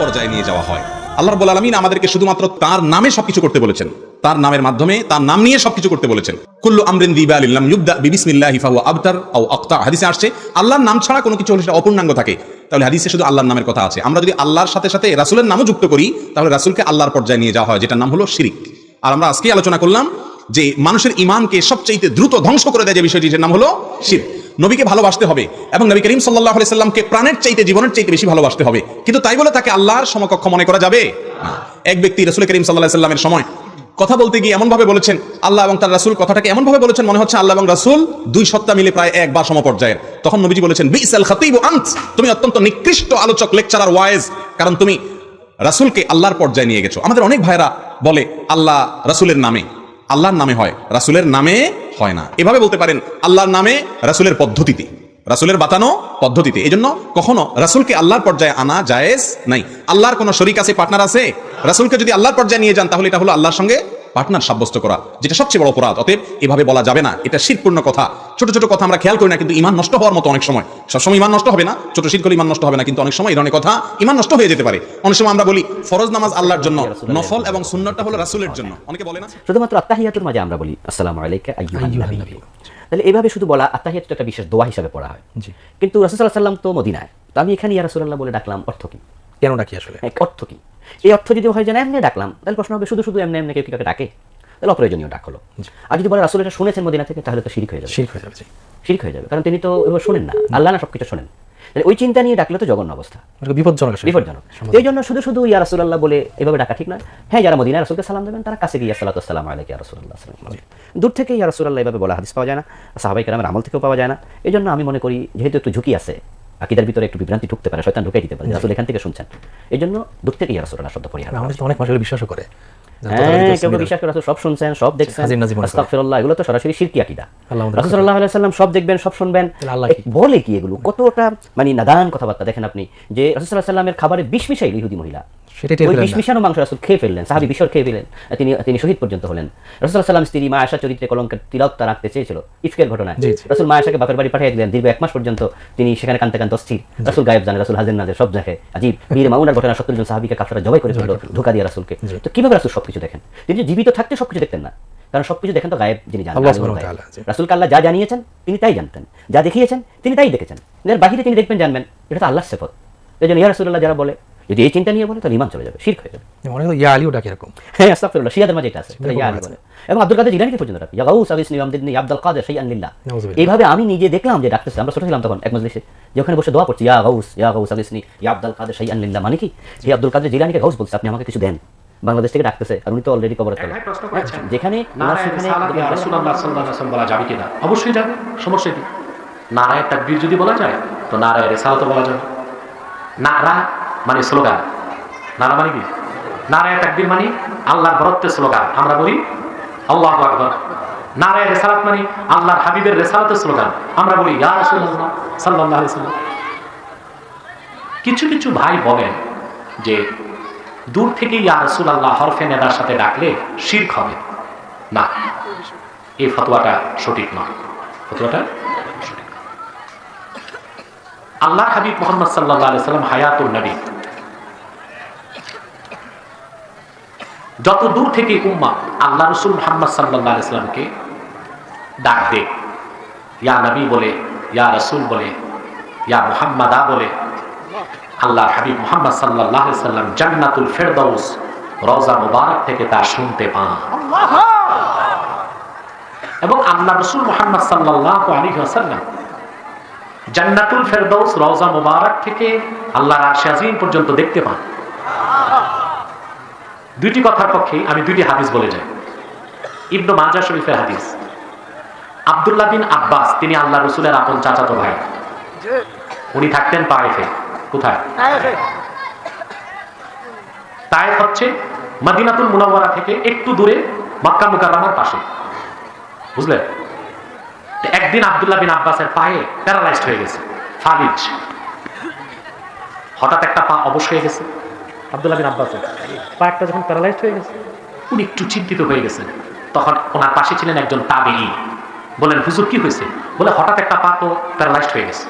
পর্যায়ে নিয়ে যাওয়া হয়। আল্লাহ রাব্বুল আলামিন আমাদেরকে শুধুমাত্র তার নামে সবকিছু করতে বলেছেন। তার নামের মাধ্যমে তার নাম নিয়ে সবকিছু করতে বলেছেন। কুল্লু আমরিন দিবা আলিল্লাম ইউবদা বিবিসমিল্লাহি ফাহুয়া আবতার আও আক্তা। হাদিসে আসছে, আল্লাহর নাম ছাড়া কোনো কিছু হলে সেটা অপূর্ণাঙ্গ থাকে। তাহলে হাদিসে শুধু আল্লাহর নামের কথা আছে। আমরা যদি আল্লাহর সাথে সাথে রাসূলের নামও যুক্ত করি, তাহলে রাসূলকে আল্লাহর পর্যায়ে নিয়ে যাওয়া হয়, যেটার নাম হলো শিরিক। আর আমরা আজকে আলোচনা করলাম যে মানুষের ইমানকে সবচেয়ে দ্রুত ধ্বংস করে দেয় যে বিষয়টি, যেটার নাম হলো শির নবীকে ভালোবাসতে হবে এবং নবী করিম সাল্লাহ সাল্লামকে প্রাণের চাইতে, জীবনের চাইতে বেশি ভালোবাসতে হবে। কিন্তু তাই বলে তাকে আল্লাহর সমকক্ষ মনে করা যাবে? এক ব্যক্তি রসুল করিম সাল্লাহ সাল্লামের সময় কথা বলতে গিয়ে এমন ভাবে বলেছেন, আল্লাহ এবং তার রাসূল কথাটাকে এমনভাবে বলেছেন, মনে হচ্ছে আল্লাহ এবং রাসূল দুই সত্তা মিলে প্রায় এক বা সমপর্যায়ের। তখন নবীজি বলেছেন, বিসাল খাতিব আন্ত। তুমি অত্যন্ত নিকৃষ্ট আলোচক, লেকচারার ওয়াইজ, কারণ তুমি রাসূলকে আল্লাহর পর্যায়ে নিয়ে গেছো। আমাদের অনেক ভাইরা বলে, আল্লাহ রাসূলের নামে। আল্লাহর নামে হয়, রাসুলের নামে হয় না। এভাবে বলতে পারেন, আল্লাহর নামে রাসুলের পদ্ধতিতে। রাসুলের বাতানো পদ্ধতিতে। এই জন্য কখনো রাসুলকে আল্লাহর পর্যায়ে আনা জায়েজ নাই। আল্লাহর কোনো শরিক আছে, পার্টনার আছে? রাসুলকে যদি আল্লাহর পর্যায়ে নিয়ে যান, তাহলে এটা হলো আল্লাহর সঙ্গে পার্টনার সাব্যস্ত করা যেটা সবচেয়ে বড় অপরাধ। অতএব এভাবে বলা যাবে না। এটা শিরপূর্ণ কথা। ছোট ছোট কথা আমরা খেয়াল করি না কিন্তু ইমান নষ্ট হওয়ার মতো অনেক সময়। সবসময় ইমান নষ্ট হবে না। ছোট শির করলে ইমান নষ্ট হবে না কিন্তু অনেক সময় এই ধরনের কথা ইমান নষ্ট হয়ে যেতে পারে। অনেক সময় আমরা বলি ফরজ নামাজ আল্লাহর জন্য নফল এবং সুন্নতটা হলো রাসূলের জন্য। অনেকে বলে না? শুধুমাত্র আত্মাহিয়াতুর মাঝে আমরা বলি। আসসালামু আলাইকা আইয়ুহান নবী। তাহলে এভাবে শুধু বলা আত্মাহিয়াত একটা বিশেষ দোয়া হিসাবে পড়া হয়। জি। কিন্তু রাসূলুল্লাহ সাল্লাম তো মদিনায়। তো আমি এখানে ইয়া রাসূলুল্লাহ বলে ডাকলাম অর্থ কি? কেন ডাকি আসলে? অর্থ কি? এই অর্থ যদি হয় যে না এমনি ডাকলাম। তাহলে প্রশ্ন হবে শুধু শুধু এমনি এমনি কেউ কাউকে ডাকে? তাহলে অপ্রয়োজনীয় ডাক হলো। আর যদি বলে রাসূল এটা শুনেছেন মদিনা থেকে তাহলে তো শিরিক হয়ে যাবে। শিরক হয়ে যাবে শিরিক হয়ে যাবে কারণ তিনি তো এবার শোনেন না। আল্লাহ না সবকিছু শোনেন। তাহলে ওই চিন্তা নিয়ে ডাকলে তো জঘন্য অবস্থা। বিপজ্জনক বিপজ্জনক। এই জন্য শুধু শুধু ইয়া রাসূলুল্লাহ বলে এভাবে ডাকা ঠিক নয়। হ্যাঁ যারা মদিনা রাসূলকে সালাম দেবেন তারা কাছে গিয়ে সালাতু আসসালামু আলাইকা ইয়া ওয়াসাল্লাম। দূর থেকে ইয়া রাসূলুল্লাহ এভাবে বলা হাদিস পাওয়া যায় না। সাহাবাই কেরামের আমল থেকেও পাওয়া যায় না। এই জন্য আমি মনে করি যেহেতু একটু ঝুঁকি আছে আকিদার ভিতরে একটু বিভ্রান্তি ঢুকতে পারে শয়তান ঢুকাই দিতে পারে। রাসূল এখান থেকে শুনছেন। এই জন্য দূর থেকে ইয়া রাসূলুল্লাহ শব্দ পরিহার অনেক মানুষ বিশ্বাসও করে। হ্যাঁ কেউ বিশ্বাস করে রাসূল সব শুনছেন সব দেখছেন। আস্তাগফিরুল্লাহ এগুলো তো সরাসরি শিরকি আকীদা। রাসূল সাল্লাল্লাহু আলাইহি সাল্লাম সব দেখবেন সব শুনবেন। বলে কি এগুলো? কতটা মানে নাদান কথাবার্তা। দেখেন আপনি যে রাসূল সাল্লাল্লাহু আলাইহি সাল্লামের খাবারে বিষ মিশাইল ইহুদি মহিলা। বিষ মিশানো মাংস রাসূল খেয়ে ফেললেন সাহাবী বিশর খেয়ে ফেলেন তিনি তিনি শহীদ পর্যন্ত হলেন। রাসূল স্ত্রী মা চরিত্রে কলঙ্কের তিলকতা রাখতে চেয়েছিল ইফকের ঘটনায়। মা আয়েশাকে বাপের বাড়ি পাঠিয়ে দিলেন দীর্ঘ এক মাস পর্যন্ত তিনি সেখানে কানতে কানতে অস্থির। রাসূল গায়েব জানে রাসূল হাজির নাজের সব দেখে। আজিব বীর মাউনার ঘটনা সত্তর জন সাহাবীকে জবাই করে ফেলল ধোকা দিয়ে রাসূলকে। তো কীভাবে রাসূল সবকিছু দেখেন? তিনি জীবিত থাকতে সবকিছু দেখতেন না। কারণ সবকিছু দেখেন তো গায়েব যিনি জানেন আল্লাহ। রাসূলকে আল্লাহ যা জানিয়েছেন তিনি তাই জানতেন। যা দেখিয়েছেন তিনি তাই দেখেছেন। এর বাহিরে তিনি দেখবেন জানবেন এটা তো আল্লাহর সেফত। এই জন্য ইয়া রাসুল্লাহ যারা বলে যদি এই চিন্তা নিয়ে বলে তাহলে ইমান চলে যাবে শিরক হয়ে যাবে। অনেক ইয়া আলিও ডাকে এরকম? হ্যাঁ আস্তাগফিরুল্লাহ শিয়াদের মাঝে এটা আছে ইয়া আলী। বলে। এবং আব্দুল কাদের জিলানীকে পর্যন্ত ডাকে ইয়া গাউস আবিসনি আমদিদনি আব্দুল কাদের শাইআন লিল্লাহ। এইভাবে আমি নিজে দেখলাম যে ডাকতেছে আমরা ছোট ছিলাম তখন এক মজলিসে যে ওখানে বসে দোয়া করছি ইয়া গাউস ইয়া গাউস আবিসনি ইয়া আব্দুল কাদের শাইআন লিল্লাহ মানে কি? যে আব্দুল কাদের জিলানীকে গাউস বলছে আপনি আমাকে কিছু দেন। বাংলাদেশ থেকে ডাকতেছে আর উনি তো অলরেডি কবরে তোলা। ভাই প্রশ্ন করেছেন যেখানে বলা যাবে কিনা? অবশ্যই যাবে সমস্যা কি? নারায় তাকবীর যদি বলা যায় তো নারায় রিসালাতও বলা যাবে। নারা মানে স্লোগান। নারা মানে কি? নারায় তাকবীর মানে আল্লাহর বরত্বের স্লোগান। আমরা বলি আল্লাহ আকবার। নারায় রিসালাত মানে আল্লাহর হাবিবের রিসালাতের স্লোগান। আমরা বলি, ইয়া রাসূলুল্লাহ সাল্লাল্লাহু আলাইহি ওয়াসাল্লাম। কিছু কিছু ভাই বলেন যে, দূর থেকে ইয়া রাসূলুল্লাহ হরফে নেদার সাথে ডাকলে শিরক হবে। না, এই ফতোয়াটা সঠিক নয়। ফতোয়াটা। আল্লাহ হাবিব মোহাম্মদ আলাইহি সাল্লাম হায়াতুল নবী। যত দূর থেকে উম্মা আল্লাহ রসুল মোহাম্মদ আলাইহি সাল্লামকে ডাক দে ইয়া নবী বলে ইয়া রসুল বলে ইয়া মুহাম্মাদা বলে আল্লাহ হাবিব মোহাম্মদ সাল্লাহ সাল্লাম জান্নাতুল ফেরদৌস রওজা মুবারক থেকে তা শুনতে পান। এবং আল্লাহ রসুল মোহাম্মদ সাল্লাহ আলী আসাল্লাম জান্নাতুল ফেরদৌস রওজা মুবারক থেকে আল্লাহর আরশে আজিম পর্যন্ত দেখতে পান। দুইটি কথার পক্ষে আমি দুইটি হাদিস বলে যাই। ইবনু মাজা শরীফের হাদিস। আব্দুল্লাহ বিন আব্বাস তিনি আল্লাহ রসুলের আপন চাচাতো ভাই। উনি থাকতেন পায়েফে কোথায়? তায়েফ হচ্ছে মদিনাতুল মুনাওয়ারা থেকে একটু দূরে মক্কা মুকাররমার পাশে। বুঝলেন? একদিন আব্দুল্লাহ বিন আব্বাসের পায়ে প্যারালাইজড হয়ে গেছে, ফালিজ। হঠাৎ একটা পা অবশ হয়ে গেছে, আব্দুল্লাহ বিন আব্বাসের পা একটা যখন প্যারালাইজড হয়ে গেছে, উনি একটু চিন্তিত হয়ে গেছেন। তখন ওনার পাশে ছিলেন একজন তাবিঈ। বলেন হুজুর, কি হয়েছে? বলে, হঠাৎ একটা পা তো প্যারালাইজড হয়ে গেছে।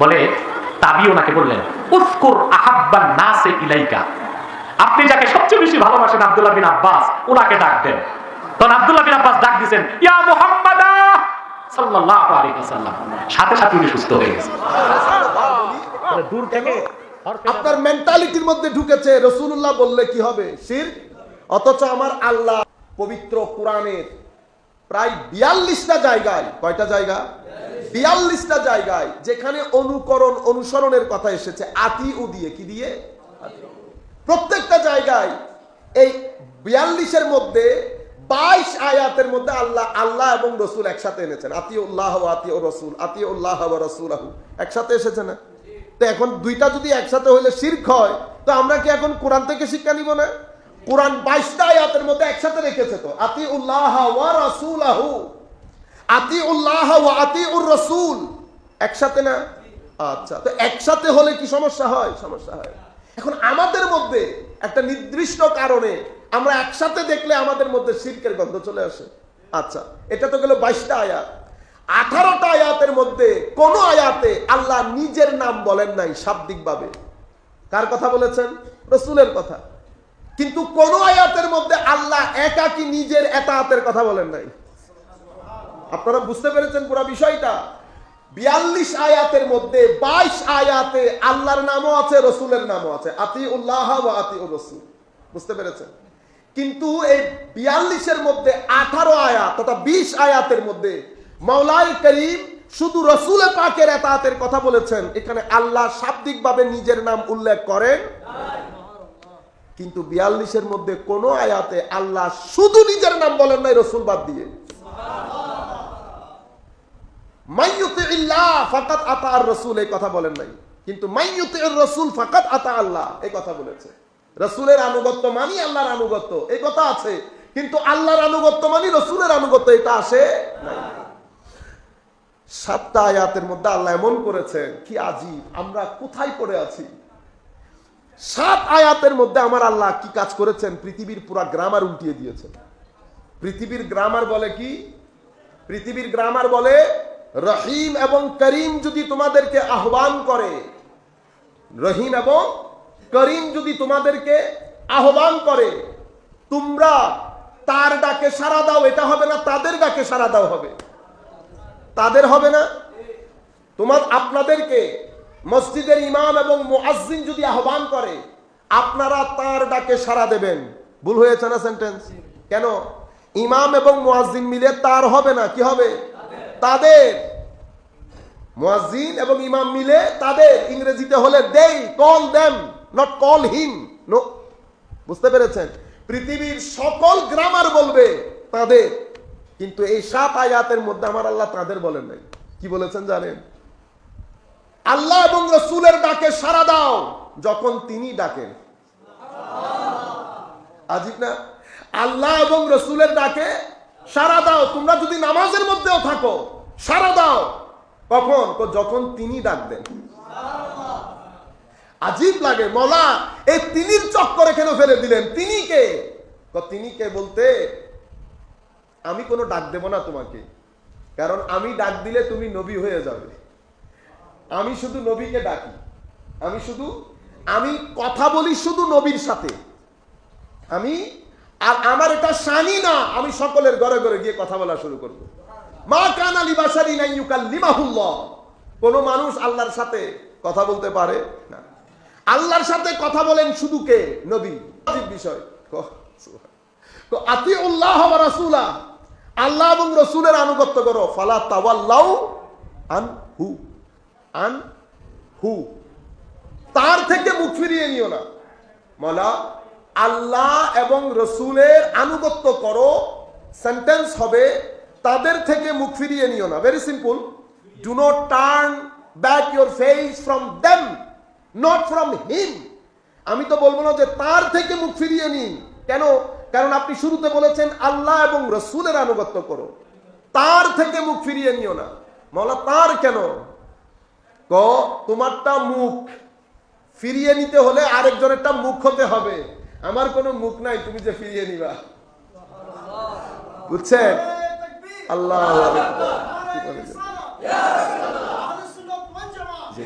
বলে তাবি ওনাকে বললেন উফকুর আহাব্বান নাসে ইলাইকা। আপনি যাকে সবচেয়ে বেশি ভালোবাসেন আব্দুল্লাহ বিন আব্বাস ওনাকে ডাক দেন। তখন আব্দুল্লাহ বিন আব্বাস ডাক দিয়েছেন, ইয়া মুহাম্মাদা সাল্লাল্লাহু আলাইহি ওয়াসাল্লাম। সাথে সাথে উনি সুস্থ হয়ে গেছেন দূর থেকে আপনার মেন্টালিটির মধ্যে ঢুকেছে রসুল্লাহ বললে কি হবে? শির? অথচ আমার আল্লাহ পবিত্র কোরআনের প্রায় বিয়াল্লিশটা জায়গায় কয়টা জায়গা? বিয়াল্লিশটা জায়গায় যেখানে অনুকরণ অনুসরণের কথা এসেছে। আতি উ দিয়ে কি দিয়ে? প্রত্যেকটা জায়গায় এই বিয়াল্লিশের মধ্যে বাইশ আয়াতের মধ্যে আল্লাহ আল্লাহ এবং রসুল একসাথে এনেছেন। আতি উল্লাহ আতি ও রসুল আতি উল্লাহ রসুল আহু একসাথে এসেছে না? তো এখন দুইটা যদি একসাথে হইলে শির্ক হয়, তো আমরা কি এখন কোরআন থেকে শিক্ষা নিব না? কোরআন বাইশটা আয়াতের মধ্যে একসাথে রেখেছে তো আতি উল্লাহ ওয়া রসুল আহু আতি উল্লাহ ওয়া আতি উর রসুল। একসাথে না? আচ্ছা তো একসাথে হলে কি সমস্যা হয়? সমস্যা হয়। এখন আমাদের মধ্যে একটা নির্দিষ্ট কারণে আমরা একসাথে দেখলে আমাদের মধ্যে শিল্পের গন্ধ চলে আসে। আচ্ছা এটা তো গেল বাইশটা আয়াত। আঠারোটা আয়াতের মধ্যে কোন আয়াতে আল্লাহ নিজের নাম বলেন নাই শাব্দিকভাবে। কার কথা বলেছেন? রসুলের কথা। কিন্তু কোন আয়াতের মধ্যে আল্লাহ একাকি নিজের এতাহাতের কথা বলেন নাই? আপনারা বুঝতে পেরেছেন পুরো বিষয়টা? বিয়াল্লিশ আয়াতের মধ্যে বাইশ আয়াতে আল্লাহর নামও আছে, রসুলের নামও আছে। আতি উল্লাহ বা আতি রসুল। বুঝতে পেরেছেন? কিন্তু এই বিয়াল্লিশের মধ্যে আঠারো আয়াত তথা বিশ আয়াতের মধ্যে মাওলাই করিম শুধু রসুলে পাকের এতাহাতের কথা বলেছেন। এখানে আল্লাহ শাব্দিকভাবে নিজের নাম উল্লেখ করেন। কিন্তু বিয়াল্লিশের মধ্যে কোন আয়াতে আল্লাহ শুধু নিজের নাম বলেন নাই, রসুল বাদ দিয়ে। ফাকাত আতা আর রসুল, এই কথা বলেন নাই। কিন্তু মাইয়ুতি রসুল ফাকাত আতা আল্লাহ, এই কথা বলেছে। রসুলের আনুগত্য মানি আল্লাহর আনুগত্য, এই কথা আছে। কিন্তু আল্লাহর আনুগত্য মানি রসুলের আনুগত্য, এটা আসে সাতটা আয়াতের মধ্যে আল্লাহ এমন করেছেন, কি আজীব, আমরা কোথায় পড়ে আছি? সাত আয়াতের মধ্যে আমার আল্লাহ কি কাজ করেছেন? পৃথিবীর পুরা গ্রামার উল্টিয়ে দিয়েছেন। পৃথিবীর গ্রামার বলে কি? পৃথিবীর গ্রামার বলে, রহিম এবং করিম যদি তোমাদেরকে আহ্বান করে, রহিম এবং করিম যদি তোমাদেরকে আহ্বান করে, তোমরা তার ডাকে সারা দাও, এটা হবে না, তাদের ডাকে সারা দাও হবে। তাদের হবে না। তোমার, আপনাদেরকে মসজিদের ইমাম এবং মুআজ্জিন যদি আহ্বান করে, আপনারা তার ডাকে সাড়া দেবেন। ভুল হয়েছে না সেন্টেন্স কেন? ইমাম এবং মুআজ্জিন মিলে তার হবে না, কি হবে? তাদের। মুয়াজ্জিন এবং ইমাম মিলে তাদের। ইংরেজিতে হলে they call them not call him no বুঝতে পেরেছেন? পৃথিবীর সকল গ্রামার বলবে তাদের। কিন্তু এই সাত আয়াতের মধ্যে আমার আল্লাহ তাদের বলেন নাই। কি বলেছেন জানেন? আল্লাহ এবং রসুলের ডাকে সাড়া দাও, যখন তিনি ডাকেন। আজিব না? আল্লাহ এবং রসুলের ডাকে সারা দাও। তোমরা যদি নামাজের মধ্যেও থাকো সারা দাও। কখন? যখন তিনি ডাক দেন। আজীব লাগে, মলা। এই তিনির চক্করে কেন ফেলে দিলেন? তিনি কে? তিনি কে বলতে, আমি কোনো ডাক দেব না তোমাকে, কারণ আমি ডাক দিলে তুমি নবী হয়ে যাবে। আমি শুধু নবীকে ডাকি। আমি শুধু, আমি কথা বলি শুধু নবীর সাথে। আমি, আর আমার এটা শানি না, আমি সকলের ঘরে ঘরে গিয়ে কথা বলা শুরু করব। মা কানা লিবাসারি নাই ইউকাল লিমাহুল্লাহ কোন মানুষ আল্লাহর সাথে কথা বলতে পারে না। আল্লাহর সাথে কথা বলেন শুধু কে? নবী। বিষয়। আতি উল্লাহ রাসূলা। আল্লাহ এবং রসুলের আনুগত্য করো। ফালা তাওয়াল্লাউ আন হু আন হু তার থেকে মুখ ফিরিয়ে নিও না। মলা আল্লাহ এবং রসুলের আনুগত্য করো। সেন্টেন্স হবে, তাদের থেকে মুখ ফিরিয়ে নিও না। Very simple do not turn back your face from them not from him আমি তো বলব না যে তার থেকে মুখ ফিরিয়ে নিন। কেন? কারণ আপনি শুরুতে বলেছেন আল্লাহ এবং রসুলের আনুগত্য করো। তার থেকে মুখ ফিরিয়ে নিও না। মলা তার কেন? ক তোমারটা মুখ। ফিরিয়ে নিতে হলে আরেকজনেরটা মুখ হতে হবে। আমার কোনো মুখ নাই তুমি যে ফিরিয়ে নিবা। বুঝছেন? আল্লাহ বলে? জি।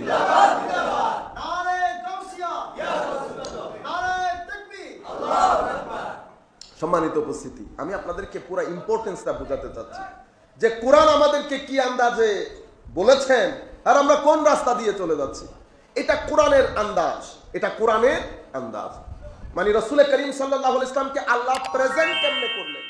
সম্মানিত উপস্থিতি, আমি আপনাদেরকে পুরো ইম্পর্টেন্সটা বোঝাতে চাচ্ছি। যে কোরআন আমাদেরকে কি আন্দাজে বলেছেন আর আমরা কোন রাস্তা দিয়ে চলে যাচ্ছি? এটা কোরআনের আন্দাজ, এটা কোরআনের আন্দাজ। মানে রসুল করিম সাল্লাহ ইসলামকে আল্লাহ প্রেজেন্ট কেমনে করলেন?